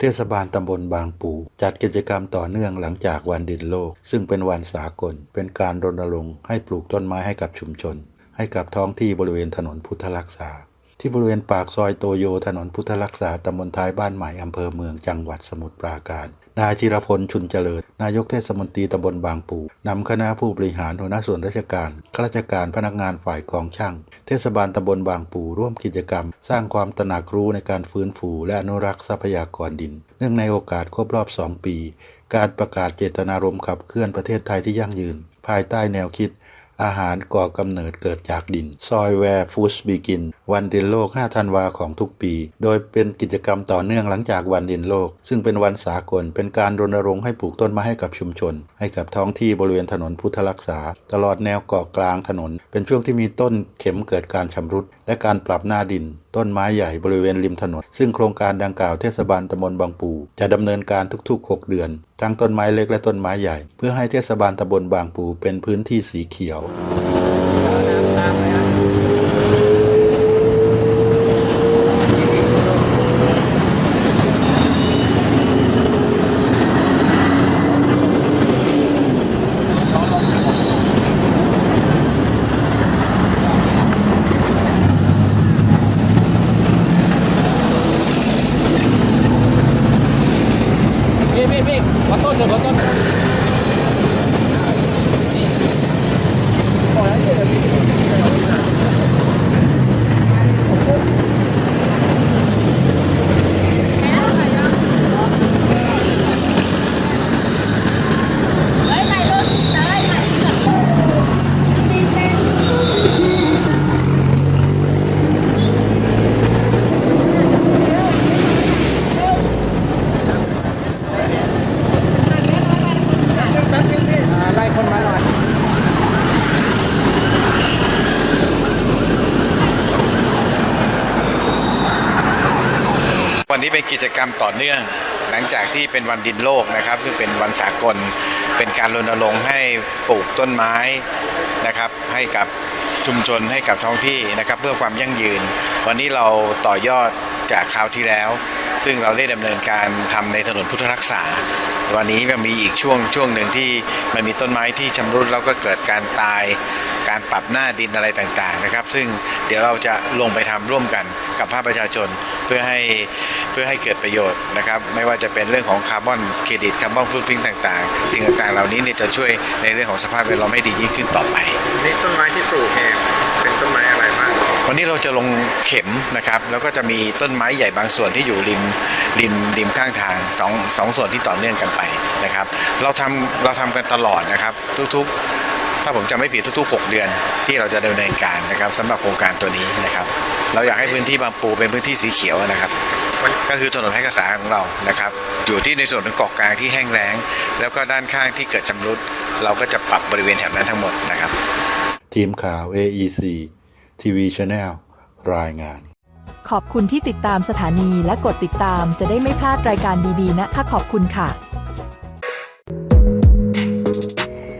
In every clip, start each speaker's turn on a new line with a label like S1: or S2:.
S1: เทศบาลตำบลบางปู จัดกิจกรรมต่อเนื่องหลังจากวันดินโลก ซึ่งเป็นวันสากล เป็นการรณรงค์ให้ปลูกต้นไม้ให้กับชุมชน ให้กับท้องที่บริเวณถนนพุทธรักษา ที่บริเวณปากซอยโตโยถนนพุทธรักษาตำบลท้ายบ้านใหม่อำเภอเมืองจังหวัดสมุทรปราการ นายธีรพลชุนเจริญ นายกเทศมนตรีตำบลบางปูนำคณะผู้บริหารหัวหน้าส่วนราชการข้าราชการพนักงานฝ่ายกองช่าง เทศบาลตำบลบางปูร่วมกิจกรรม สร้างความตระหนักรู้ในการฟื้นฟูและอนุรักษ์ทรัพยากรดิน เนื่องในโอกาสครบรอบ 2 ปี การประกาศเจตนารมณ์ขับเคลื่อนประเทศไทยที่ยั่งยืน ภายใต้แนวคิด อาหารก่อกำเนิดเกิดจากดิน ซอยแวร์ฟูสบีกิน วันดินโลก 5 ธันวาของทุกปี โดยเป็นกิจกรรมต่อเนื่องหลังจากวันดินโลก ซึ่งเป็นวันสากล เป็นการรณรงค์ให้ปลูกต้นไม้ให้กับชุมชน ให้กับท้องที่บริเวณถนนพุทธรักษา ตลอดแนวเกาะกลางถนน เป็นช่วงที่มีต้นเข็มเกิดการชำรุด และการปรับหน้าดิน ต้นไม้ใหญ่บริเวณริมถนน ซึ่งโครงการดังกล่าวเทศบาลตำบลบางปู จะดำเนินการทุก ๆ 6 เดือน ทั้งต้นไม้เล็กและต้นไม้ใหญ่ เพื่อให้เทศบาลตำบลบางปูเป็นพื้นที่สีเขียว
S2: พี่พี่พี่วัดต้นหนึ่งวัดต้นไล่คนมาหน่อย
S3: วันนี้เป็นกิจกรรมต่อเนื่อง หลังจากที่เป็นวันดินโลกนะครับซึ่งเป็นวันสากล เป็นการรณรงค์ให้ปลูกต้นไม้นะครับให้กับชุมชนให้กับท้องที่นะครับเพื่อความยั่งยืน วันนี้เราต่อยอดจากคราวที่แล้ว ซึ่งเราได้ดำเนินการทำในถนนพุทธรักษา วันนี้มันมีอีกช่วงช่วงหนึ่งที่มันมีต้นไม้ที่ชำรุดแล้วก็เกิดการตาย การปรับหน้าดินอะไรต่างๆนะครับ ซึ่งเดี๋ยวเราจะลงไปทำร่วมกันกับภาคประชาชนเพื่อให้เพื่อให้เกิดประโยชน์นะครับ ไม่ว่าจะเป็นเรื่องของคาร์บอนเครดิตคาร์บอนฟุตฟิ้งต่างๆ สิ่งต่างๆเหล่านี้เนี่ยจะช่วยในเรื่องของสภาพแวดล้อมให้ดียิ่งขึ้นต่อไป
S2: นี่ต้นไม้ที่ปลูกเนี่ยเป็นต้นไม้อะไรบ้าง
S3: วันนี้เราจะลงเข็มนะครับ แล้วก็จะมีต้นไม้ใหญ่บางส่วนที่อยู่ริมริมริมข้างทางสองสองส่วนที่ต่อเนื่องกันไปนะครับ เราทำเราทำกันตลอดนะครับ ทุกๆ ถ้าผมจำไม่ผิดทุก ๆ 6 เดือนที่เราจะดำเนินการนะครับสำหรับโครงการตัวนี้นะครับ เราอยากให้พื้นที่บางปูเป็นพื้นที่สีเขียวนะครับ ก็คือถนนแพร่กษาของเรานะครับ อยู่ที่ในส่วนของเกาะกลางที่แห้งแล้ง แล้วก็ด้านข้างที่เกิดชำรุด เราก็จะปรับบริเวณแถบนั้นทั้งหมดนะครับ
S1: ทีมข่าว AEC TV Channel รายงาน
S4: ขอบคุณที่ติดตามสถานีและกดติดตามจะได้ไม่พลาดรายการดีๆนะคะขอบคุณค่ะ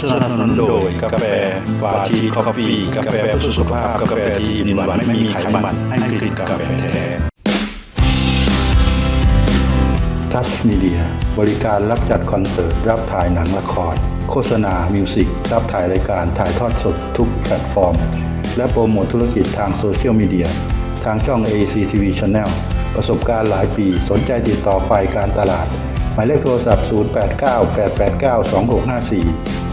S1: สนับสนุนโดยกาแฟปาทีคอฟฟี่กาแฟเพื่อสุขภาพกาแฟที่มีหวานไม่มีไขมันให้กลิ่นกาแฟแท้ทัชมีเดียบริการรับจัดคอนเสิร์ต รับถ่ายหนังละคร โฆษณา มิวสิก รับถ่ายรายการถ่ายทอดสดทุกแพลตฟอร์ม และโปรโมทธุรกิจทางโซเชียลมีเดีย ทางช่อง AC TV Channel ประสบการณ์หลายปีสนใจติดต่อฝ่ายการตลาด หมายเลขโทรศัพท์ 089 889 2654